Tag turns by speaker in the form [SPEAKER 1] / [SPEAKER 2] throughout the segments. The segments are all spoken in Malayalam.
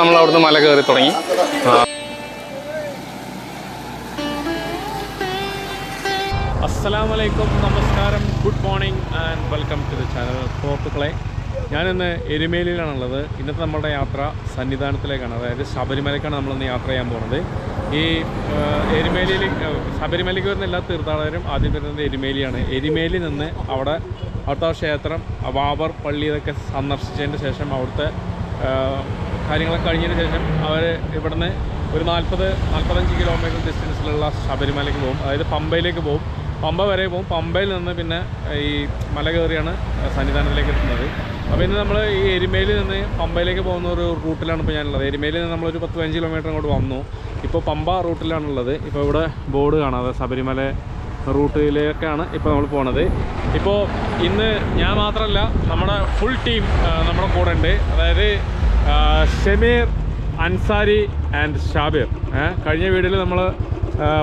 [SPEAKER 1] നമ്മൾ അവിടുന്ന് മല കയറി തുടങ്ങി. അസ്സലാമലൈക്കും നമസ്കാരം good morning and welcome to the channel സുഹൃത്തുക്കളെ ഞാനിന്ന് എരുമേലിയിലാണുള്ളത്. ഇന്നത്തെ നമ്മുടെ യാത്ര സന്നിധാനത്തിലേക്കാണ്. അതായത് ശബരിമലയ്ക്കാണ് നമ്മളിന്ന് യാത്ര ചെയ്യാൻ പോകുന്നത് ഈ എരുമേലിയിൽ ശബരിമലയ്ക്ക് വരുന്ന എല്ലാ തീർത്ഥാടകരും ആദ്യം വരുന്നത് എരുമേലിയാണ്. എരുമേലി നിന്ന് അവിടെ അവിടുത്തെ ക്ഷേത്രം വാവർ പള്ളി ഇതൊക്കെ സന്ദർശിച്ചതിന് ശേഷം അവിടുത്തെ കാര്യങ്ങളൊക്കെ കഴിഞ്ഞതിന് ശേഷം അവർ ഇവിടുന്ന് ഒരു നാൽപ്പത് നാൽപ്പത്തഞ്ച് കിലോമീറ്റർ ഡിസ്റ്റൻസിലുള്ള ശബരിമലയ്ക്ക് പോകും. അതായത് പമ്പയിലേക്ക് പോകും. പമ്പ വരെ പോകും. പമ്പയിൽ നിന്ന് പിന്നെ ഈ മല കയറിയാണ് സന്നിധാനത്തിലേക്ക് എത്തുന്നത്. അപ്പോൾ ഇന്ന് നമ്മൾ ഈ എരുമേലിൽ നിന്ന് പമ്പയിലേക്ക് പോകുന്ന ഒരു റൂട്ടിലാണ് ഇപ്പോൾ ഞാനുള്ളത്. എരുമേലിൽ നിന്ന് നമ്മളൊരു പത്ത് പതിനഞ്ച് കിലോമീറ്റർ അങ്ങോട്ട് വന്നു. ഇപ്പോൾ പമ്പ റൂട്ടിലാണുള്ളത്. ഇപ്പോൾ ഇവിടെ ബോർഡ് കാണാതെ ശബരിമല റൂട്ടിലേക്കാണ് ഇപ്പോൾ നമ്മൾ പോണത്. ഇപ്പോൾ ഇന്ന് ഞാൻ മാത്രമല്ല നമ്മുടെ ഫുൾ ടീം നമ്മുടെ കൂടെ ഉണ്ട്. അതായത് ഷമീർ അൻസാരി ആൻഡ് ഷാബിർ. കഴിഞ്ഞ വീഡിയോയിൽ നമ്മൾ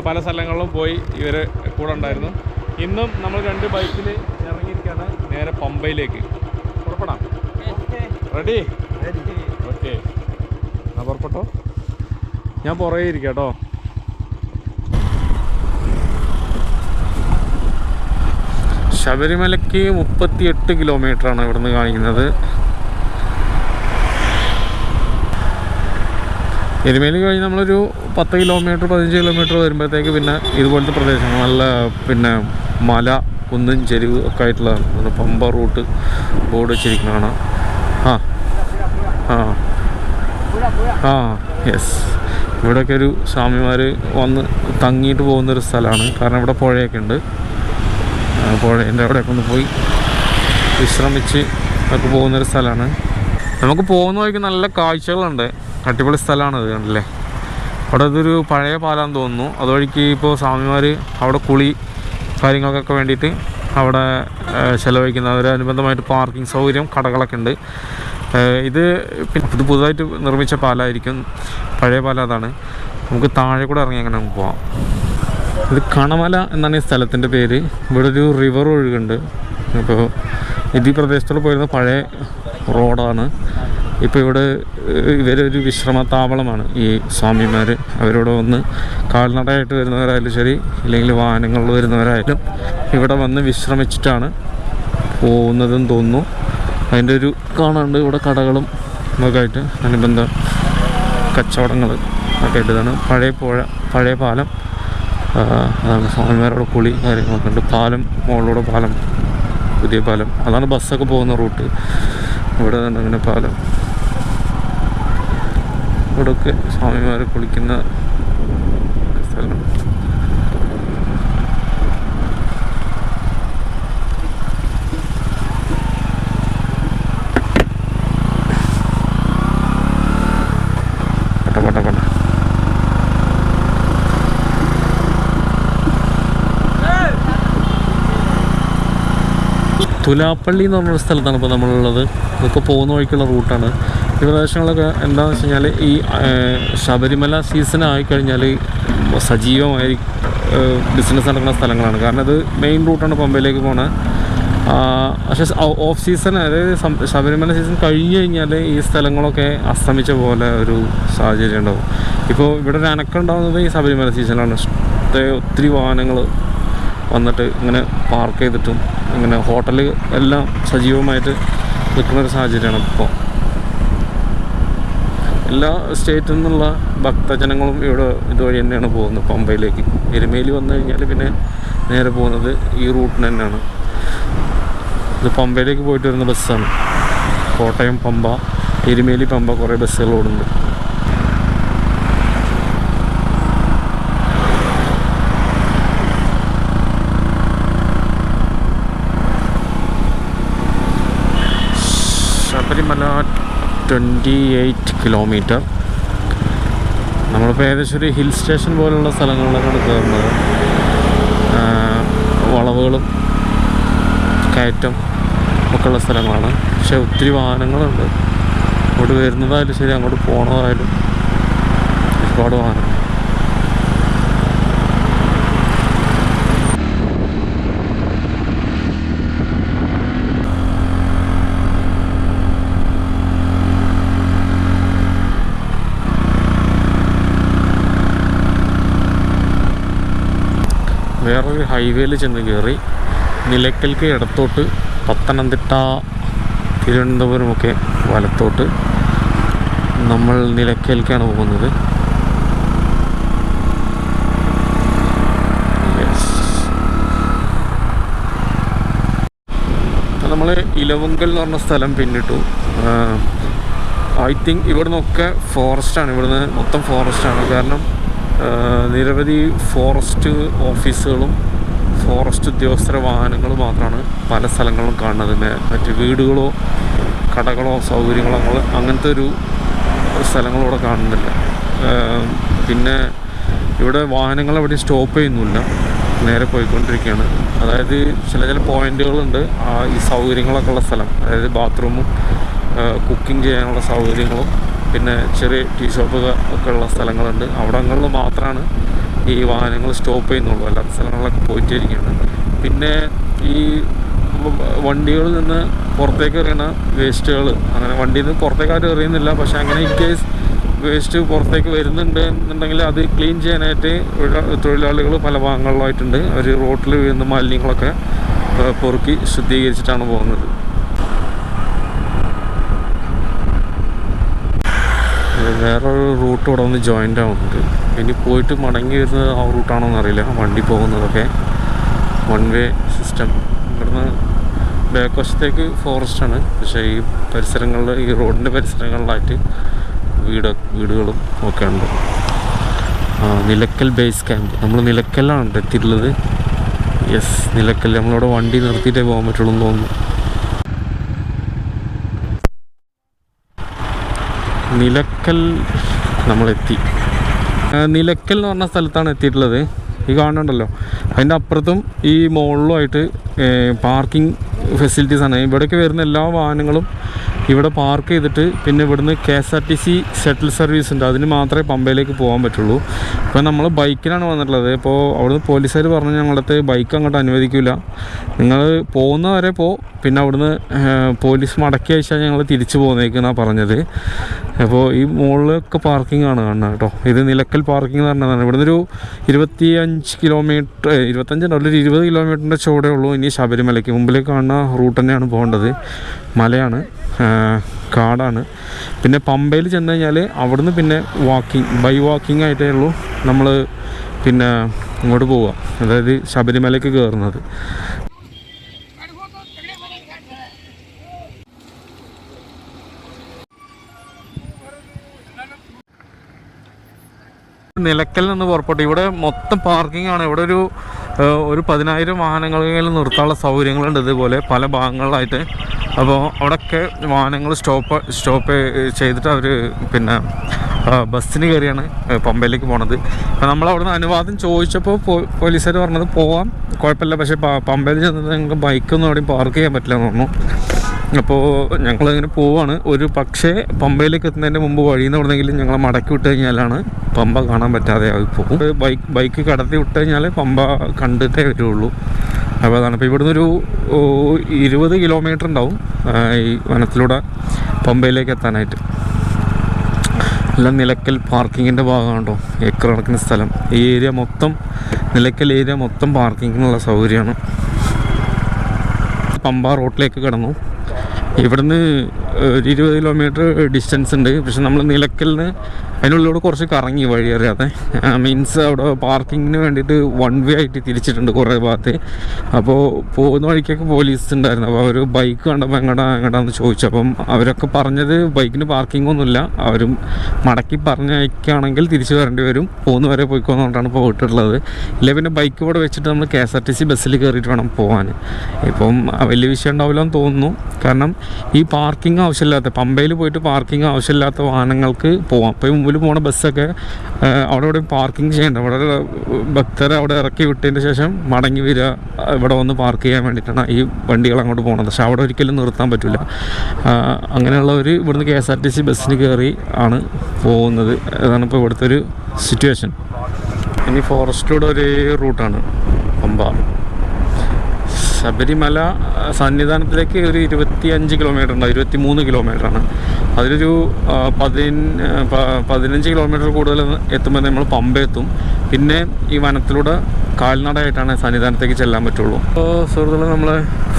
[SPEAKER 1] പല സ്ഥലങ്ങളിലും പോയി ഇവർ കൂടെ ഉണ്ടായിരുന്നു. ഇന്നും നമ്മൾ രണ്ട് ബൈക്കിൽ ഇറങ്ങിയിരിക്കുകയാണ് നേരെ പമ്പയിലേക്ക്. പുറപ്പെടാം. റെഡി ഓക്കെ പുറപ്പെട്ടോ? ഞാൻ പുറകെ ഇരിക്കാം കേട്ടോ ശബരിമലയ്ക്ക് മുപ്പത്തിയെട്ട് കിലോമീറ്ററാണ് ഇവിടുന്ന് കാണിക്കുന്നത്. എരുമേലി കഴിഞ്ഞ് നമ്മളൊരു പത്ത് കിലോമീറ്റർ പതിനഞ്ച് കിലോമീറ്റർ വരുമ്പോഴത്തേക്ക് പിന്നെ ഇതുപോലത്തെ പ്രദേശങ്ങൾ. നല്ല പിന്നെ മല കുന്നും ചെരിവ് ഒക്കെ ആയിട്ടുള്ള പമ്പ റൂട്ട് ബോർഡ് വെച്ചിരിക്കുന്നതാണ്. ആ ആ ആ യെസ്. ഇവിടെയൊക്കെ ഒരു സ്വാമിമാർ വന്ന് തങ്ങിയിട്ട് പോകുന്നൊരു സ്ഥലമാണ്. കാരണം ഇവിടെ പുഴയൊക്കെ ഉണ്ട്. ആ, എന്റെ അവിടെയൊക്കെ ഒന്ന് പോയി വിശ്രമിച്ച് ഒക്കെ പോകുന്നൊരു സ്ഥലമാണ്. നമുക്ക് പോകുന്ന വഴിക്ക് നല്ല കാഴ്ചകളുണ്ട്. അടിപൊളി സ്ഥലമാണത് കണ്ടല്ലേ? അവിടെ ഇതൊരു പഴയ പാലാന്ന് തോന്നുന്നു. അതുവഴിക്ക് ഇപ്പോൾ സ്വാമിമാർ അവിടെ കുളി കാര്യങ്ങൾക്കൊക്കെ വേണ്ടിയിട്ട് അവിടെ ചിലവഴിക്കുന്ന അതിനനുബന്ധമായിട്ട് പാർക്കിംഗ് സൗകര്യം കടകളൊക്കെ ഉണ്ട്. ഇത് ഇത് പുതുതായിട്ട് നിർമ്മിച്ച പാലായിരിക്കും. പഴയ പാലം അതാണ്. നമുക്ക് താഴെ കൂടെ ഇറങ്ങി അങ്ങനെ നമുക്ക് പോവാം. ഇത് കണമല എന്നാണ് ഈ സ്ഥലത്തിന്റെ പേര്. ഇവിടെ ഒരു റിവർ ഒഴുകുണ്ട് അപ്പോൾ ഇത് ഈ പ്രദേശത്തോട് പോയിരുന്ന പഴയ റോഡാണ് ഇപ്പോൾ ഇവിടെ ഇവരൊരു വിശ്രമ താവളമാണ് ഈ സ്വാമിമാർ അവരോട് വന്ന് കാൽനടയായിട്ട് വരുന്നവരായാലും ശരി ഇല്ലെങ്കിൽ വാഹനങ്ങളിൽ വരുന്നവരായാലും ഇവിടെ വന്ന് വിശ്രമിച്ചിട്ടാണ് പോകുന്നതെന്ന് തോന്നുന്നു. അതിന്റെ ഒരു കാണാണ്ട് ഇവിടെ കടകളും ഇതൊക്കെയായിട്ട് അനുബന്ധ കച്ചവടങ്ങൾ ഒക്കെ ആയിട്ട് ഇതാണ്. പഴയ പുഴ പഴയ പാലം. സ്വാമിമാരുടെ കുളി കാര്യങ്ങളൊക്കെ ഉണ്ട്. പാലം മുകളിലൂടെ പാലം പുതിയ പാലം. അതാണ് ബസ്സൊക്കെ പോകുന്ന റൂട്ട്. ഇവിടെ തന്നെ അങ്ങനെ പാലം. ഇവിടെയൊക്കെ സ്വാമിമാർ കുളിക്കുന്ന തുലാപ്പള്ളി എന്ന് പറഞ്ഞൊരു സ്ഥലത്താണ് ഇപ്പോൾ നമ്മളുള്ളത്. ഇതൊക്കെ പോകുന്ന വഴിക്കുള്ള റൂട്ടാണ് ഈ പ്രദേശങ്ങളൊക്കെ എന്താണെന്ന് വെച്ച് കഴിഞ്ഞാൽ ഈ ശബരിമല സീസൺ ആയിക്കഴിഞ്ഞാൽ സജീവമായി ബിസിനസ് നടക്കുന്ന സ്ഥലങ്ങളാണ്. കാരണം അത് മെയിൻ റൂട്ടാണ് പമ്പയിലേക്ക് പോണത് പക്ഷേ ഓഫ് സീസൺ അതായത് ശബരിമല സീസൺ കഴിഞ്ഞ് കഴിഞ്ഞാൽ ഈ സ്ഥലങ്ങളൊക്കെ അസ്തമിച്ച പോലെ ഒരു സാഹചര്യം ഉണ്ടാവും. ഇപ്പോൾ ഇവിടെ ഒരു അനക്കം ഉണ്ടാകുന്നത് ഈ ശബരിമല സീസണാണ് ഒത്തിരി വാഹനങ്ങൾ വന്നിട്ട് ഇങ്ങനെ പാർക്ക് ചെയ്തിട്ടും ഇങ്ങനെ ഹോട്ടൽ എല്ലാം സജീവമായിട്ട് നിൽക്കുന്ന ഒരു സാഹചര്യമാണ് ഇപ്പോൾ എല്ലാ സ്റ്റേറ്റിൽ നിന്നുള്ള ഭക്തജനങ്ങളും ഇവിടെ ഇതുവഴി തന്നെയാണ് പോകുന്നത് പമ്പയിലേക്ക് എരുമേലി വന്നു കഴിഞ്ഞാൽ പിന്നെ നേരെ പോകുന്നത് ഈ റൂട്ടിന് തന്നെയാണ്. ഇത് പമ്പയിലേക്ക് പോയിട്ട് വരുന്ന ബസ്സാണ് കോട്ടയം പമ്പ എരുമേലി പമ്പ കുറേ ബസ്സുകൾ ഓടുന്നുണ്ട്. ശബരിമല ട്വന്റി എയ്റ്റ് കിലോമീറ്റർ നമ്മളിപ്പോൾ ഏകദേശം ഒരു ഹിൽ സ്റ്റേഷൻ പോലുള്ള സ്ഥലങ്ങളിലൊക്കെയാണ് കയറുന്നത് വളവുകളും കയറ്റം ഒക്കെ ഉള്ള സ്ഥലങ്ങളാണ്. പക്ഷേ ഒത്തിരി വാഹനങ്ങളുണ്ട്. ഇങ്ങോട്ട് വരുന്നതായാലും ശരി അങ്ങോട്ട് പോണതായാലും ഒരുപാട് വാഹനം വേറൊരു ഹൈവേയിൽ ചെന്ന് കയറി നിലയ്ക്കൽക്ക് ഇടത്തോട്ട് പത്തനംതിട്ട തിരുവനന്തപുരമൊക്കെ വലത്തോട്ട് നമ്മൾ നിലയ്ക്കൽക്കാണ് പോകുന്നത്. നമ്മൾ ഇലവുങ്കൽ എന്ന് പറഞ്ഞ സ്ഥലം പിന്നിട്ടു. ഐ തിങ്ക് ഇവിടുന്നൊക്കെ ഫോറസ്റ്റാണ് ഇവിടുന്ന് മൊത്തം ഫോറസ്റ്റാണ് കാരണം നിരവധി ഫോറസ്റ്റ് ഓഫീസുകളും ഫോറസ്റ്റ് ഉദ്യോഗസ്ഥരുടെ വാഹനങ്ങളും മാത്രമാണ് പല സ്ഥലങ്ങളും കാണുന്നത്. മറ്റ് വീടുകളോ കടകളോ സൗകര്യങ്ങളോ അങ്ങ- അങ്ങനത്തെ ഒരു സ്ഥലങ്ങളും ഇവിടെ കാണുന്നില്ല. പിന്നെ ഇവിടെ വാഹനങ്ങൾ എവിടെയും സ്റ്റോപ്പ് ചെയ്യുന്നില്ല. നേരെ പോയിക്കൊണ്ടിരിക്കുകയാണ്. അതായത് ചില ചില പോയിന്റുകളുണ്ട്. ആ ഈ സൗകര്യങ്ങളൊക്കെ ഉള്ള സ്ഥലം. അതായത് ബാത്റൂമും കുക്കിംഗ് ചെയ്യാനുള്ള സൗകര്യങ്ങളും പിന്നെ ചെറിയ ടീ ഷോപ്പ് ഒക്കെ ഉള്ള സ്ഥലങ്ങളുണ്ട്. അവിടങ്ങളിൽ മാത്രമാണ് ഈ വാഹനങ്ങൾ സ്റ്റോപ്പ് ചെയ്യുന്നുള്ളൂ. അല്ലാത്ത സ്ഥലങ്ങളിലൊക്കെ പോയിട്ടിരിക്കുകയാണ്. പിന്നെ ഈ വണ്ടികളിൽ നിന്ന് പുറത്തേക്ക് എറിയണ വേസ്റ്റുകൾ അങ്ങനെ വണ്ടിയിൽ നിന്ന് പുറത്തേക്ക് ആരും എറിയുന്നില്ല. പക്ഷേ അങ്ങനെ ഇൻ കേസ് വേസ്റ്റ് പുറത്തേക്ക് വരുന്നുണ്ട് എന്നുണ്ടെങ്കിൽ അത് ക്ലീൻ ചെയ്യാനായിട്ട് തൊഴിലാളികൾ പല ഭാഗങ്ങളിലായിട്ടുണ്ട്. അവർ റോട്ടിൽ വീഴുന്ന മാലിന്യങ്ങളൊക്കെ പൊറുക്കി ശുദ്ധീകരിച്ചിട്ടാണ് പോകുന്നത് ഇത് വേറൊരു റൂട്ട് ഇവിടെ ഒന്ന് ജോയിന്റ് ആവുന്നുണ്ട്. ഇനി പോയിട്ട് മടങ്ങി വരുന്നത് ആ റൂട്ടാണോ എന്നറിയില്ല വണ്ടി പോകുന്നതൊക്കെ വൺ വേ സിസ്റ്റം ഇവിടുന്ന് ബാക്ക് വശത്തേക്ക് ഫോറസ്റ്റാണ് പക്ഷേ ഈ പരിസരങ്ങളിൽ ഈ റോഡിന്റെ പരിസരങ്ങളിലായിട്ട് വീട് വീടുകളും ഒക്കെ ഉണ്ട്. നിലക്കൽ ബേസ് ക്യാമ്പ് നമ്മൾ നിലക്കലാണ് എത്തിയിട്ടുള്ളത്. യെസ് നിലക്കൽ നമ്മളവിടെ വണ്ടി നിർത്തിയിട്ടേ പോകാൻ പറ്റുള്ളൂ എന്ന് തോന്നുന്നു. നിലക്കൽ നമ്മളെത്തി. നിലക്കൽ എന്ന് പറഞ്ഞ സ്ഥലത്താണ് എത്തിയിട്ടുള്ളത്. ഈ കാണുന്നുണ്ടല്ലോ. അതിന്റെ അപ്പുറത്തും ഈ മുകളിലുമായിട്ട് പാർക്കിംഗ് ഫെസിലിറ്റീസാണ്. ഇവിടേക്ക് വരുന്ന എല്ലാ വാഹനങ്ങളും ഇവിടെ പാർക്ക് ചെയ്തിട്ട് പിന്നെ ഇവിടുന്ന് K S R T C shuttle service ഉണ്ട്. അതിന് മാത്രമേ പമ്പയിലേക്ക് പോകാൻ പറ്റുള്ളൂ. ഇപ്പോൾ നമ്മൾ ബൈക്കിനാണ് വന്നിട്ടുള്ളത്. ഇപ്പോൾ അവിടുന്ന് പോലീസുകാർ പറഞ്ഞു ഞങ്ങളടുത്ത് ബൈക്ക് അങ്ങോട്ട് അനുവദിക്കില്ല നിങ്ങൾ പോകുന്ന വരെ പോ. പിന്നെ അവിടുന്ന് പോലീസ് മടക്കി അയച്ചാൽ ഞങ്ങൾ തിരിച്ചു പോകുന്നേക്കെന്നാണ് പറഞ്ഞത്. അപ്പോൾ ഈ മുകളിലൊക്കെ പാർക്കിംഗ് ആണ് കാണുന്നത് കേട്ടോ. ഇത് നിലക്കൽ പാർക്കിംഗ് എന്ന് പറഞ്ഞതാണ്. ഇവിടുന്ന് ഒരു ഇരുപത്തി അഞ്ച് കിലോമീറ്റർ ഇരുപത്തഞ്ചുണ്ട് ഒരു ഇരുപത് കിലോമീറ്ററിന്റെ ചുവടേ ഉള്ളൂ. ഇനി ശബരിമലയ്ക്ക് മുമ്പിലേക്ക് കാണുന്ന റൂട്ട് തന്നെയാണ് പോകേണ്ടത്. മലയാണ്. കാടാണ്. പിന്നെ പമ്പയിൽ ചെന്ന് കഴിഞ്ഞാൽ അവിടുന്ന് പിന്നെ വാക്കിംഗ് ബൈ വാക്കിംഗ് ആയിട്ടേ ഉള്ളൂ നമ്മൾ പിന്നെ ഇങ്ങോട്ട് പോവുക. അതായത് ശബരിമലയ്ക്ക് കയറുന്നത് നിലക്കൽ നിന്ന് പുറപ്പെട്ടു. ഇവിടെ മൊത്തം പാർക്കിംഗ് ആണ്. ഇവിടെ ഒരു ഒരു പതിനായിരം വാഹനങ്ങളിൽ നിർത്താനുള്ള സൗകര്യങ്ങളുണ്ട് ഇതുപോലെ. പല ഭാഗങ്ങളിലായിട്ട് അപ്പോൾ അവിടെയൊക്കെ വാഹനങ്ങൾ സ്റ്റോപ്പ് സ്റ്റോപ്പ് ചെയ്തിട്ട് അവർ പിന്നെ ബസ്സിന് കയറിയാണ് പമ്പയിലേക്ക് പോണത്. അപ്പോൾ നമ്മൾ അവിടുന്ന് അനുവാദം ചോദിച്ചപ്പോൾ പോലീസുകാർ പറഞ്ഞത് പോവാം കുഴപ്പമില്ല. പക്ഷേ പമ്പയിൽ ചെന്നത് ഞങ്ങൾക്ക് ബൈക്കൊന്നും എവിടെയും പാർക്ക് ചെയ്യാൻ പറ്റില്ല എന്ന് പറഞ്ഞു. അപ്പോൾ ഞങ്ങളിങ്ങനെ പോവാണ്. ഒരു പക്ഷേ പമ്പയിലേക്ക് എത്തുന്നതിന്റെ മുമ്പ് വഴിയിൽ നിന്ന് എവിടെന്നെങ്കിലും ഞങ്ങളെ മടക്കി വിട്ട് കഴിഞ്ഞാലാണ് പമ്പ കാണാൻ പറ്റാതെ ആയി പോകും. ബൈക്ക് ബൈക്ക് കടത്തി വിട്ട് കഴിഞ്ഞാൽ പമ്പ കണ്ടിട്ടേ വരുള്ളൂ. അപ്പോൾ അതാണ്. ഇപ്പോൾ ഇവിടുന്ന് ഒരു ഇരുപത് കിലോമീറ്റർ ഉണ്ടാവും ഈ വനത്തിലൂടെ പമ്പയിലേക്ക് എത്താനായിട്ട്. എല്ലാം നിലക്കൽ പാർക്കിങ്ങിന്റെ ഭാഗമാണോ? ഏക്കർ കണക്കിന് സ്ഥലം. ഈ ഏരിയ മൊത്തം നിലക്കൽ ഏരിയ മൊത്തം പാർക്കിങ്ങിനുള്ള സൗകര്യമാണ്. പമ്പ റോട്ടിലേക്ക് കിടന്നു. ഇവിടുന്ന് ഒരു ഇരുപത് കിലോമീറ്റർ ഡിസ്റ്റൻസ് ഉണ്ട്. പക്ഷെ നമ്മൾ നിലക്കലിന് അതിനുള്ളിലൂടെ കുറച്ച് കറങ്ങി വഴി അറിയാതെ. മീൻസ് അവിടെ പാർക്കിങ്ങിന് വേണ്ടിയിട്ട് വൺ വേ ആയിട്ട് തിരിച്ചിട്ടുണ്ട് കുറേ ഭാഗത്ത്. അപ്പോൾ പോകുന്ന വഴിക്കൊക്കെ പോലീസ് ഉണ്ടായിരുന്നു. അപ്പോൾ അവർ ബൈക്ക് കണ്ടപ്പോൾ എങ്ങടാ എങ്ങടാന്ന് ചോദിച്ചു. അപ്പം അവരൊക്കെ പറഞ്ഞത് ബൈക്കിന് പാർക്കിംഗ് ഒന്നുമില്ല. അവരും മടക്കി പറഞ്ഞയക്കുകയാണെങ്കിൽ തിരിച്ചു വരേണ്ടി വരും. പോകുന്ന വരെ പോയിക്കോന്നുകൊണ്ടാണ് വീട്ടിലുള്ളത് ഇല്ല പിന്നെ ബൈക്ക് ഇവിടെ വെച്ചിട്ട് നമ്മൾ K S R T C ബസ്സിൽ കയറിയിട്ട് വേണം പോകാൻ ഇപ്പം വലിയ വിഷയം ഉണ്ടാവില്ല എന്ന് തോന്നുന്നു. കാരണം ഈ പാർക്കിംഗ് ആവശ്യമില്ലാത്ത പമ്പയിൽ പോയിട്ട് പാർക്കിംഗ് ആവശ്യമില്ലാത്ത വാഹനങ്ങൾക്ക് പോവാം. അപ്പോൾ മുമ്പിൽ പോണ ബസ്സൊക്കെ അവിടെ ഇവിടെ പാർക്കിംഗ് ചെയ്യേണ്ട. അവിടെ ഭക്തരെ അവിടെ ഇറക്കി വിട്ടതിന് ശേഷം മടങ്ങി വരിക ഇവിടെ വന്ന് പാർക്ക് ചെയ്യാൻ വേണ്ടിയിട്ടാണ് ഈ വണ്ടികൾ അങ്ങോട്ട് പോകുന്നത് പക്ഷെ അവിടെ ഒരിക്കലും നിർത്താൻ പറ്റില്ല അങ്ങനെയുള്ളവർ ഇവിടുന്ന് K S R T C ബസ്സിന് കയറി ആണ് പോകുന്നത്. അതാണ് ഇപ്പോൾ ഇവിടുത്തെ ഒരു സിറ്റുവേഷൻ ഇനി ഫോറസ്റ്റിലൂടെ ഒരു റൂട്ടാണ് പമ്പ. ശബരിമല സന്നിധാനത്തിലേക്ക് ഒരു ഇരുപത്തി അഞ്ച് കിലോമീറ്റർ ഉണ്ട്. ഇരുപത്തി മൂന്ന് കിലോമീറ്ററാണ് അതിലൊരു പതി പതിന പതിനഞ്ച് കിലോമീറ്റർ കൂടുതൽ എത്തുമ്പോൾ നമ്മൾ പമ്പ എത്തും. പിന്നെ ഈ വനത്തിലൂടെ കാൽനടയായിട്ടാണ് സന്നിധാനത്തേക്ക് ചെല്ലാൻ പറ്റുള്ളൂ. അപ്പോൾ സുഹൃത്തുക്കളെ നമ്മൾ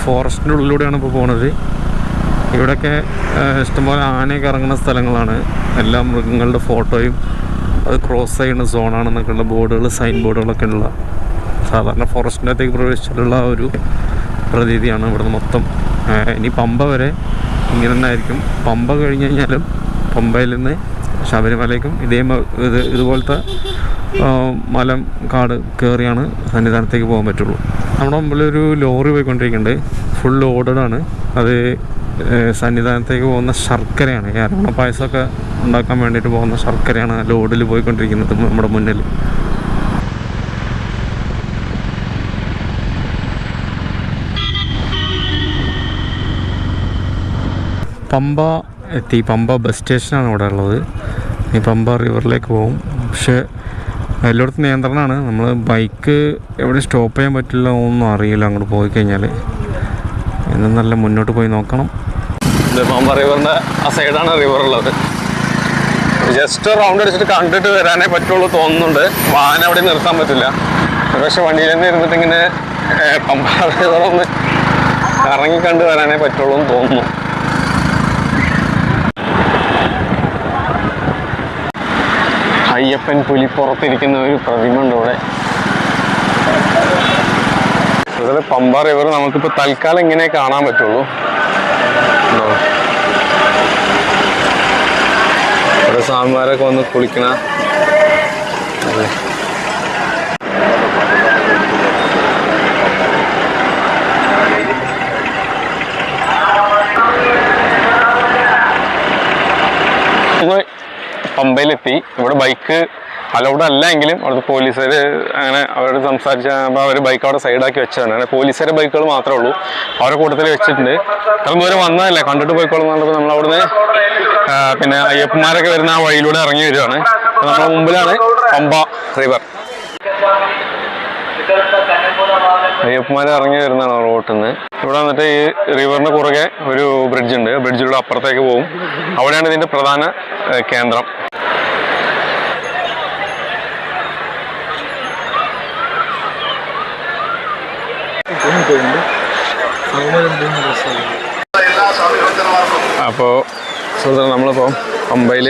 [SPEAKER 1] ഫോറസ്റ്റിന്റെ ഉള്ളിലൂടെയാണ് ഇപ്പോൾ പോകുന്നത് ഇവിടെയൊക്കെ ഇഷ്ടംപോലെ ആനയൊക്കെ ഇറങ്ങുന്ന സ്ഥലങ്ങളാണ്. എല്ലാ മൃഗങ്ങളുടെ ഫോട്ടോയും അത് ക്രോസ് ചെയ്യുന്ന സോണാണെന്നൊക്കെയുള്ള ബോർഡുകൾ സൈൻ ബോർഡുകളൊക്കെ ഉള്ള സാധാരണ ഫോറസ്റ്റിനകത്തേക്ക് പ്രവേശിച്ചിട്ടുള്ള ഒരു പ്രതീതിയാണ് ഇവിടുന്ന് മൊത്തം. ഇനി പമ്പ വരെ ഇങ്ങനെ തന്നെയായിരിക്കും. പമ്പ കഴിഞ്ഞ് കഴിഞ്ഞാലും പമ്പയിൽ നിന്ന് ശബരിമലയ്ക്കും ഇതേ ഇത് ഇതുപോലത്തെ മലം കാട് കയറിയാണ് സന്നിധാനത്തേക്ക് പോകാൻ പറ്റുള്ളൂ. നമ്മുടെ മുമ്പിലൊരു ലോറി പോയിക്കൊണ്ടിരിക്കുന്നുണ്ട്. ഫുൾ ലോഡഡാണ് അത് സന്നിധാനത്തേക്ക് പോകുന്ന ശർക്കരയാണ്. ഈ അരവണ പായസമൊക്കെ ഉണ്ടാക്കാൻ വേണ്ടിയിട്ട് പോകുന്ന ശർക്കരയാണ് ലോഡിൽ പോയിക്കൊണ്ടിരിക്കുന്നത് നമ്മുടെ മുന്നിൽ. പമ്പ എത്തി. പമ്പ ബസ് സ്റ്റേഷനാണ് ഇവിടെ ഉള്ളത്. ഈ പമ്പ റിവറിലേക്ക് പോകും പക്ഷേ എല്ലായിടത്തും നിയന്ത്രണമാണ്. നമ്മൾ ബൈക്ക് എവിടെ സ്റ്റോപ്പ് ചെയ്യാൻ പറ്റില്ല ഒന്നും അറിയില്ല അങ്ങോട്ട് പോയി കഴിഞ്ഞാൽ ഇന്ന് നല്ല മുന്നോട്ട് പോയി നോക്കണം. പമ്പ റിവറിന്റെ ആ സൈഡാണ് റിവർ ഉള്ളത്. ജസ്റ്റ് റൗണ്ട് അടിച്ചിട്ട് കണ്ടിട്ട് വരാനേ പറ്റുള്ളൂ തോന്നുന്നുണ്ട്. വാഹനം അവിടെ നിർത്താൻ പറ്റില്ല. പക്ഷെ വണ്ടിയിൽ തന്നെ ഇരുന്നിട്ട് ഇങ്ങനെ ഏഹ്, പമ്പ റിവർ ഒന്ന് ഇറങ്ങി കണ്ടു വരാനേ പറ്റുള്ളൂ എന്ന് തോന്നുന്നു. അയ്യപ്പൻ പുലി പുറത്തിരിക്കുന്ന ഒരു പ്രതിമ ഉണ്ട് ഇവിടെ. ഇവിടെ പമ്പ റിവർ നമുക്കിപ്പോൾ തൽക്കാലം ഇങ്ങനെ കാണാൻ പറ്റുള്ളൂ? ഇവിടെ സ്വാമിമാരൊക്കെ വന്ന് കുളിക്കണ അതെ. ഞങ്ങൾ പമ്പയിലെത്തി ഇവിടെ ബൈക്ക് അലൗഡ് അല്ല എങ്കിലും അവിടുത്തെ പോലീസുകാർ അങ്ങനെ അവരോട് സംസാരിച്ച അവർ ബൈക്ക് അവിടെ സൈഡാക്കി വെച്ചതാണ്. അങ്ങനെ പോലീസുകാരുടെ ബൈക്കുകൾ മാത്രമേ ഉള്ളൂ. അവരുടെ കൂട്ടത്തിൽ വെച്ചിട്ടുണ്ട്. അത്രയും ദൂരം വന്നതല്ലേ. കണ്ടിട്ട് പോയിക്കോളും പറഞ്ഞപ്പോൾ നമ്മൾ അവിടുന്ന് പിന്നെ അയ്യപ്പന്മാരൊക്കെ വരുന്ന ആ വഴിയിലൂടെ ഇറങ്ങി വരികയാണ്. നമ്മുടെ മുമ്പിലാണ് പമ്പ റിവർ അയ്യപ്പന്മാർ ഇറങ്ങി വരുന്നതാണ് റോട്ടിൽ നിന്ന്. ഇവിടെ വന്നിട്ട് ഈ റിവറിന് കുറുകെ ഒരു ബ്രിഡ്ജ് ഉണ്ട്. ബ്രിഡ്ജിലൂടെ അപ്പുറത്തേക്ക് പോകും. അവിടെയാണ് ഇതിന്റെ പ്രധാന കേന്ദ്രം. അപ്പോൾ സുഹൃത്ത് നമ്മളിപ്പോൾ പമ്പയിൽ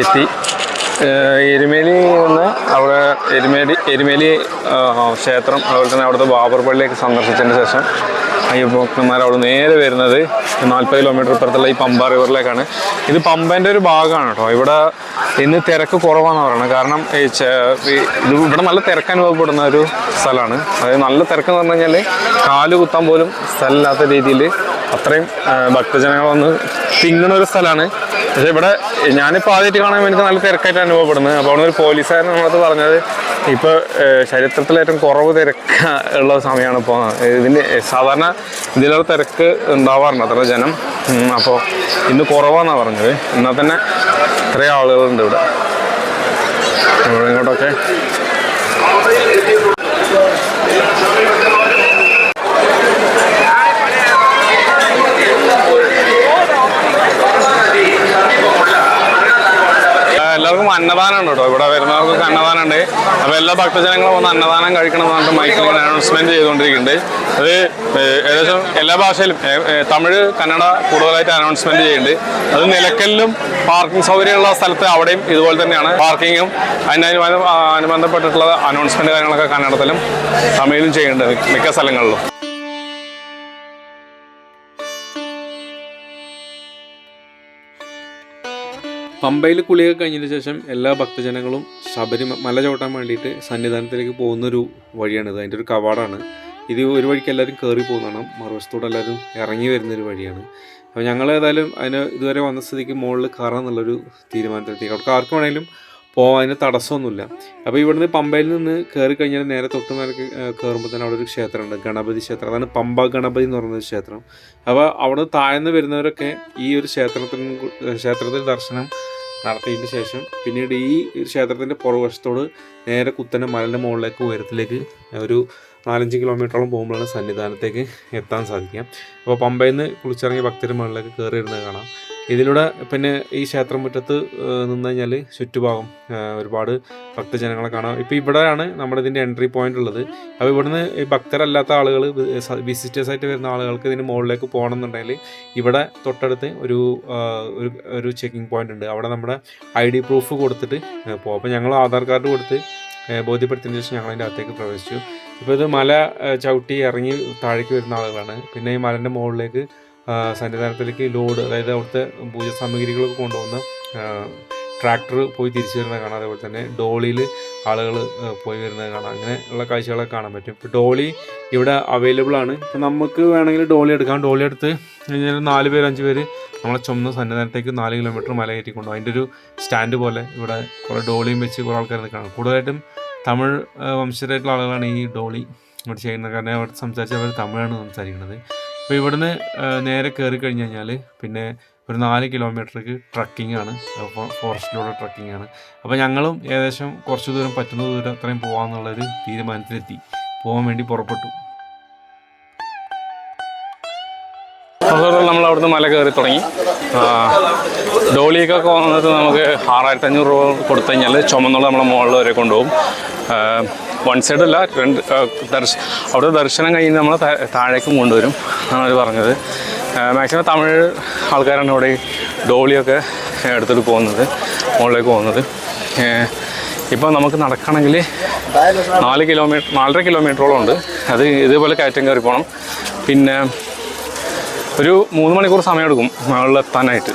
[SPEAKER 1] എത്തി. എരുമേലി നിന്ന് അവിടെ എരുമേലി എരുമേലി ക്ഷേത്രം അതുപോലെ തന്നെ അവിടുത്തെ ബാബർ പള്ളിയൊക്കെ സന്ദർശിച്ചതിന് ശേഷം അയ്യപ്പഭക്തന്മാർ അവിടെ നേരെ വരുന്നത്. നാൽപ്പത് കിലോമീറ്റർ ഇപ്പുറത്തുള്ള ഈ പമ്പ റിവറിലേക്കാണ് ഇത് പമ്പന്റെ ഒരു ഭാഗമാണ് കേട്ടോ. ഇവിടെ ഇന്ന് തിരക്ക് കുറവാണെന്ന് പറയുന്നത് കാരണം ഇത് ഇവിടെ നല്ല തിരക്ക് അനുഭവപ്പെടുന്ന ഒരു സ്ഥലമാണ്. അതായത് നല്ല തിരക്ക് എന്ന് പറഞ്ഞു കഴിഞ്ഞാൽ കാൽ കുത്താൻ പോലും സ്ഥലമില്ലാത്ത രീതിയിൽ അത്രയും ഭക്തജനങ്ങൾ വന്ന് തിങ്ങുന്ന ഒരു സ്ഥലമാണ്. പക്ഷെ ഇവിടെ ഞാനിപ്പോൾ ആദ്യമായിട്ട് കാണാൻ എനിക്ക് നല്ല തിരക്കായിട്ട് അനുഭവപ്പെടുന്നത്. അപ്പോൾ അവിടെ ഒരു പോലീസുകാരൻ നമ്മളത് പറഞ്ഞത് ഇപ്പോൾ ചരിത്രത്തിൽ ഏറ്റവും കുറവ് തിരക്ക് ഉള്ള സമയമാണ് ഇപ്പോൾ ഇതിന്റെ സാധാരണ ഇതിലൊരു തിരക്ക് ഉണ്ടാവാറുണ്ട് അത്ര ജനം. അപ്പോൾ ഇന്ന് കുറവാണെന്നാണ് പറഞ്ഞത്. എന്നാൽ തന്നെ ഇത്രയും ആളുകളുണ്ട് ഇവിടെ. ഇങ്ങോട്ടൊക്കെ ആ, എല്ലാവർക്കും അന്നദാനം ഉണ്ട് കേട്ടോ. ഇവിടെ വരുന്നവർക്കൊക്കെ അന്നദാനം ഉണ്ട് അപ്പോൾ എല്ലാ ഭക്തജനങ്ങളും ഒന്ന് അന്നദാനം കഴിക്കണം എന്ന് പറഞ്ഞിട്ട് മൈക്കിൽ അനൗൺസ്മെന്റ് ചെയ്തുകൊണ്ടിരിക്കുന്നുണ്ട്. അത് ഏകദേശം എല്ലാ ഭാഷയിലും തമിഴ് കന്നഡ കൂടുതലായിട്ട് അനൗൺസ്മെന്റ് ചെയ്യുന്നുണ്ട്. അത് നിലക്കലിലും പാർക്കിംഗ് സൗകര്യമുള്ള സ്ഥലത്ത് അവിടെയും ഇതുപോലെ തന്നെയാണ് പാർക്കിങ്ങും അതിന് അനുബന്ധപ്പെട്ടിട്ടുള്ള അനൗൺസ്മെന്റ് കാര്യങ്ങളൊക്കെ കന്നഡത്തിലും തമിഴിലും ചെയ്യുന്നുണ്ട് മിക്ക സ്ഥലങ്ങളിലും. പമ്പയിൽ കുളിയൊക്കെ കഴിഞ്ഞതിന് ശേഷം എല്ലാ ഭക്തജനങ്ങളും ശബരി മല ചവിട്ടാൻ വേണ്ടിയിട്ട് സന്നിധാനത്തിലേക്ക് പോകുന്നൊരു വഴിയാണിത് അതിന്റെ ഒരു കവാടാണ്. ഇത് ഒരു വഴിക്ക് എല്ലാവരും കയറി പോകുന്നതാണ്. മറുവശത്തോടെ എല്ലാവരും ഇറങ്ങി വരുന്നൊരു വഴിയാണ്. അപ്പോൾ ഞങ്ങൾ ഏതായാലും അതിന് ഇതുവരെ വന്ന സ്ഥിതിക്ക് മുകളിൽ കയറാം എന്നുള്ളൊരു തീരുമാനത്തിലെത്തി. അവർക്ക് ആർക്കും വേണമെങ്കിലും പോകാൻ അതിന് തടസ്സമൊന്നുമില്ല. അപ്പോൾ ഇവിടുന്ന് പമ്പയിൽ നിന്ന് കയറി കഴിഞ്ഞാൽ നേരെ തൊട്ട് മേലെ കയറുമ്പോൾ തന്നെ അവിടെ ഒരു ക്ഷേത്രമുണ്ട്. ഗണപതി ക്ഷേത്രം. അതാണ് പമ്പ ഗണപതി എന്ന് പറയുന്നൊരു ക്ഷേത്രം. അപ്പോൾ അവിടെ താഴ്ന്ന് വരുന്നവരൊക്കെ ഈ ഒരു ക്ഷേത്രത്തിൽ ക്ഷേത്രത്തിൽ ദർശനം
[SPEAKER 2] നടത്തിയതിന് ശേഷം പിന്നീട് ഈ ക്ഷേത്രത്തിന്റെ പുറകുവശത്തോട് നേരെ കുത്തനെ മലന്റെ മുകളിലേക്ക് ഉയരത്തിലേക്ക് ഒരു നാലഞ്ച് കിലോമീറ്ററോളം പോകുമ്പോഴാണ് സന്നിധാനത്തേക്ക് എത്താൻ സാധിക്കുക. അപ്പോൾ പമ്പയിൽ നിന്ന് കുളിച്ചിറങ്ങിയ ഭക്തരുടെ മുകളിലേക്ക് കയറി ഇരുന്നത് കാണാം. ഇതിലൂടെ പിന്നെ ഈ ക്ഷേത്രം മുറ്റത്ത് നിന്ന് കഴിഞ്ഞാൽ ചുറ്റുഭാഗം ഒരുപാട് ഭക്തജനങ്ങളെ കാണാം. ഇപ്പോൾ ഇവിടെയാണ് നമ്മുടെ ഇതിന്റെ എൻട്രി പോയിന്റ് ഉള്ളത്. അപ്പോൾ ഇവിടുന്ന് ഈ ഭക്തരല്ലാത്ത ആളുകൾ വിസിറ്റേഴ്സായിട്ട് വരുന്ന ആളുകൾക്ക് ഇതിന് മുകളിലേക്ക് പോകണം എന്നുണ്ടെങ്കിൽ ഇവിടെ തൊട്ടടുത്ത് ഒരു ഒരു ചെക്കിംഗ് പോയിന്റ് ഉണ്ട്. അവിടെ നമ്മുടെ ഐ ഡി പ്രൂഫ് കൊടുത്തിട്ട് പോകും അപ്പോൾ ഞങ്ങൾ ആധാർ കാർഡ് കൊടുത്ത് ബോധ്യപ്പെടുത്തിയതിന് ശേഷം ഞങ്ങൾ അതിന്റെ അകത്തേക്ക് പ്രവേശിച്ചു. ഇപ്പോൾ ഇത് മല ചവിട്ടി ഇറങ്ങി താഴേക്ക് വരുന്ന ആളുകളാണ്. പിന്നെ ഈ മലന്റെ മുകളിലേക്ക് സന്നിധാനത്തിലേക്ക് ലോഡ് അതായത് അവിടുത്തെ പൂജ സാമഗ്രികളൊക്കെ കൊണ്ടുപോകുന്ന ട്രാക്ടർ പോയി തിരിച്ചു വരുന്നത് കാണാം. അതേപോലെ തന്നെ ഡോളിയിൽ ആളുകൾ പോയി വരുന്നത് കാണാം. അങ്ങനെ ഉള്ള കാഴ്ചകളൊക്കെ കാണാൻ പറ്റും. ഇപ്പോൾ ഡോളി ഇവിടെ അവൈലബിൾ ആണ്. ഇപ്പോൾ നമുക്ക് വേണമെങ്കിൽ ഡോളി എടുക്കാം. ഡോളി എടുത്ത് കഴിഞ്ഞാൽ നാല് പേര് അഞ്ച് പേര് നമ്മളെ ചുമന്ന സന്നിധാനത്തേക്ക് നാല് കിലോമീറ്റർ മല കയറ്റി കൊണ്ടുപോകും അതിന്റെ ഒരു സ്റ്റാൻഡ് പോലെ ഇവിടെ കുറേ ഡോളിയും വെച്ച് കുറേ ആൾക്കാർ നിൽക്കണം. കൂടുതലായിട്ടും തമിഴ് വംശജരായിട്ടുള്ള ആളുകളാണ് ഈ ഡോളി ഇവിടെ ചെയ്യുന്നത്. കാരണം സംസാരിച്ച അവർ തമിഴാണ് സംസാരിക്കുന്നത്. അപ്പോൾ ഇവിടുന്ന് നേരെ കയറി കഴിഞ്ഞ് കഴിഞ്ഞാൽ പിന്നെ ഒരു നാല് കിലോമീറ്റർക്ക് ട്രക്കിംഗ് ആണ്. ഫോറസ്റ്റിലൂടെ ട്രക്കിംഗ് ആണ്. അപ്പോൾ ഞങ്ങളും ഏകദേശം കുറച്ച് ദൂരം പറ്റുന്ന ദൂരം അത്രയും പോകാമെന്നുള്ളൊരു തീരുമാനത്തിലെത്തി. പോകാൻ വേണ്ടി പുറപ്പെട്ടു.
[SPEAKER 1] നമ്മൾ അവിടുന്ന് മല കയറി തുടങ്ങി. ഡോളിയൊക്കെ വന്നിട്ട് നമുക്ക് ആറായിരത്തി അഞ്ഞൂറ് രൂപ കൊടുത്തു കഴിഞ്ഞാൽ ചുമന്നുള്ള നമ്മളെ മുകളിൽ വരെ കൊണ്ടുപോകും. വൺ സൈഡ് അല്ല രണ്ട് ദർശ അവിടെ ദർശനം കഴിഞ്ഞ് നമ്മൾ താഴേക്കും കൊണ്ടുവരും എന്നാണ് അവർ പറഞ്ഞത്. മാക്സിമം തമിഴ് ആൾക്കാരാണ് ഇവിടെ ഡോളിയൊക്കെ എടുത്തിട്ട് പോകുന്നത് മുകളിലേക്ക് പോകുന്നത്. ഇപ്പോൾ നമുക്ക് നടക്കണമെങ്കിൽ നാല് കിലോമീറ്റർ നാലര കിലോമീറ്ററോളം ഉണ്ട്. അത് ഇതേപോലെ കയറ്റം കയറി പോകണം പിന്നെ ഒരു മൂന്ന് മണിക്കൂർ സമയമെടുക്കും മുകളിലെത്താനായിട്ട്.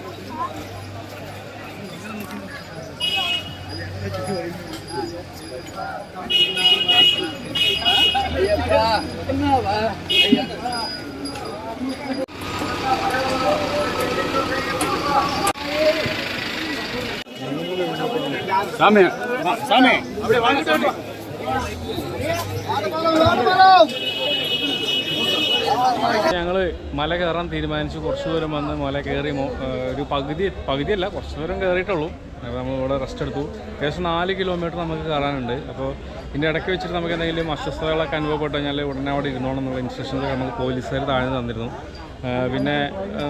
[SPEAKER 1] சாமி சாமி. அப்படியே வாங்க ഞങ്ങൾ മല കയറാൻ തീരുമാനിച്ചു. കുറച്ച് ദൂരം വന്ന് മല കയറി ഒരു പകുതി പകുതിയല്ല കുറച്ച് ദൂരം കയറിയിട്ടുള്ളൂ. നമ്മൾ ഇവിടെ റെസ്റ്റ് എടുത്തു. ഏകദേശം നാല് കിലോമീറ്റർ നമുക്ക് കയറാനുണ്ട്. അപ്പോൾ ഇതിന്റെ ഇടയ്ക്ക് വെച്ചിട്ട് നമുക്ക് എന്തെങ്കിലും അസ്വസ്ഥതകളൊക്കെ അനുഭവപ്പെട്ട് കഴിഞ്ഞാൽ ഉടനെ അവിടെ ഇരുന്നോണം എന്നുള്ള ഇൻസ്ട്രക്ഷൻസ് നമുക്ക് പോലീസുകാർ താഴ്ന്നു തന്നിരുന്നു. പിന്നെ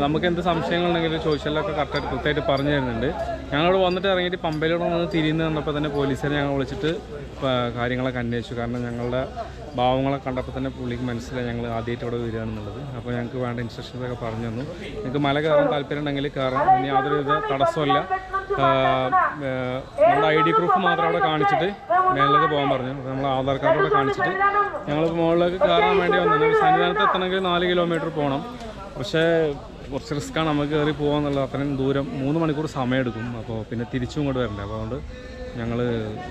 [SPEAKER 1] നമുക്ക് എന്ത് സംശയങ്ങളുണ്ടെങ്കിലും ചോദിച്ചാലൊക്കെ കറക്റ്റായിട്ട് കൃത്യമായിട്ട് പറഞ്ഞു തരുന്നുണ്ട്. ഞങ്ങളവിടെ വന്നിട്ട് ഇറങ്ങിയിട്ട് പമ്പയിലൂടെ വന്ന് തിരിയുന്ന കണ്ടപ്പോൾ തന്നെ പോലീസുകാരെ ഞങ്ങൾ വിളിച്ചിട്ട് കാര്യങ്ങളൊക്കെ അന്വേഷിച്ചു. കാരണം ഞങ്ങളുടെ ഭാവങ്ങളെ കണ്ടപ്പോൾ തന്നെ പുള്ളിക്ക് മനസ്സിലായി ഞങ്ങൾ ആദ്യമായിട്ട് ഇവിടെ വരികയാണെന്നുള്ളത്. അപ്പോൾ ഞങ്ങൾക്ക് വേണ്ട ഇൻസ്ട്രക്ഷൻസ് ഒക്കെ പറഞ്ഞു തന്നു. നിങ്ങൾക്ക് മല കയറാൻ താല്പര്യം ഉണ്ടെങ്കിൽ കയറാം. ഇനി യാതൊരു വിധ തടസ്സമല്ല നമ്മുടെ ഐ ഡി പ്രൂഫ് മാത്രം അവിടെ കാണിച്ചിട്ട് മേളിലേക്ക് പോകാൻ പറഞ്ഞു. അപ്പോൾ നമ്മൾ ആധാർ കാർഡ് അവിടെ കാണിച്ചിട്ട് ഞങ്ങൾ മുകളിലേക്ക് കയറാൻ വേണ്ടി വന്നു. സന്നിധാനത്ത് എത്തണമെങ്കിൽ നാല് കിലോമീറ്റർ പോകണം. പക്ഷേ കുറച്ച് റിസ്ക്കാണ് നമുക്ക് കയറി പോകാമെന്നുള്ളത് അത്രയും ദൂരം മൂന്ന് മണിക്കൂർ സമയമെടുക്കും. അപ്പോൾ പിന്നെ തിരിച്ചും ഇങ്ങോട്ട് വരണ്ടേ? അപ്പോൾ അതുകൊണ്ട് ഞങ്ങൾ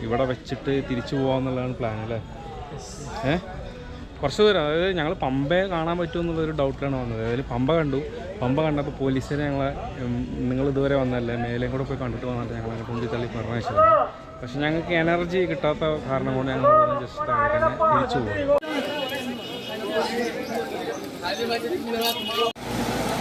[SPEAKER 1] ഇവിടെ വെച്ചിട്ട് തിരിച്ചു പോകാമെന്നുള്ളതാണ് പ്ലാൻ അല്ലേ? ഏ? കുറച്ച് ദൂരം. അതായത് ഞങ്ങൾ പമ്പയെ കാണാൻ പറ്റുമോ എന്നുള്ളൊരു ഡൗട്ടിലാണ് വന്നത്. അതായത് പമ്പ കണ്ടു. പമ്പ കണ്ടപ്പോൾ പോലീസിനെ ഞങ്ങളെ നിങ്ങൾ ഇതുവരെ വന്നല്ലേ മേലെയും കൂടെ പോയി കണ്ടിട്ട് വന്നിട്ട് ഞങ്ങൾ അങ്ങോട്ട് ഉന്തി തള്ളി പറഞ്ഞയച്ചത്. പക്ഷെ ഞങ്ങൾക്ക് എനർജി കിട്ടാത്ത കാരണം കൊണ്ട് ഞങ്ങൾ ജസ്റ്റ് താഴെ തന്നെ തിരിച്ചു പോകും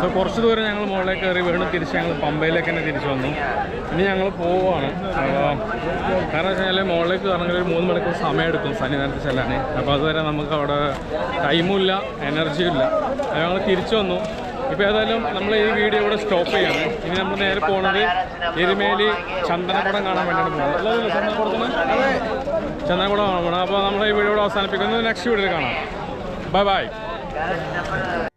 [SPEAKER 1] സോ കുറച്ച് ദൂരം ഞങ്ങൾ മുകളിലേക്ക് കയറി വീണ്ടും തിരിച്ച് ഞങ്ങൾ പമ്പയിലേക്ക് തന്നെ തിരിച്ചു വന്നു. ഇനി ഞങ്ങൾ പോവുകയാണ് കാരണം വെച്ച് കഴിഞ്ഞാൽ മുകളിലേക്ക് കയറണമെങ്കിൽ ഒരു മൂന്ന് മണിക്കൂർ സമയം എടുക്കും സന്നിധാനത്ത് ചെല്ലാൻ. അപ്പോൾ അതുവരെ നമുക്ക് അവിടെ ടൈമും ഇല്ല എനർജിയും ഇല്ല. അപ്പോൾ ഞങ്ങൾ തിരിച്ചു വന്നു. ഇപ്പോൾ ഏതായാലും നമ്മൾ ഈ വീഡിയോ ഇവിടെ സ്റ്റോപ്പ് ചെയ്യാണ്. ഇനി നമ്മൾ നേരെ പോകുന്നത് എരുമേലി ചന്ദനക്കുടം കാണാൻ വേണ്ടിയാണ് പോകുന്നത്. അല്ലല്ലോ ചന്ദനക്കുടത്തിന്? ചന്ദനക്കുടം കാണാൻ പോകണം അപ്പോൾ നമ്മൾ ഈ വീഡിയോ ഇവിടെ അവസാനിപ്പിക്കുന്നത് നെക്സ്റ്റ് വീഡിയോയിൽ കാണാം. Bye bye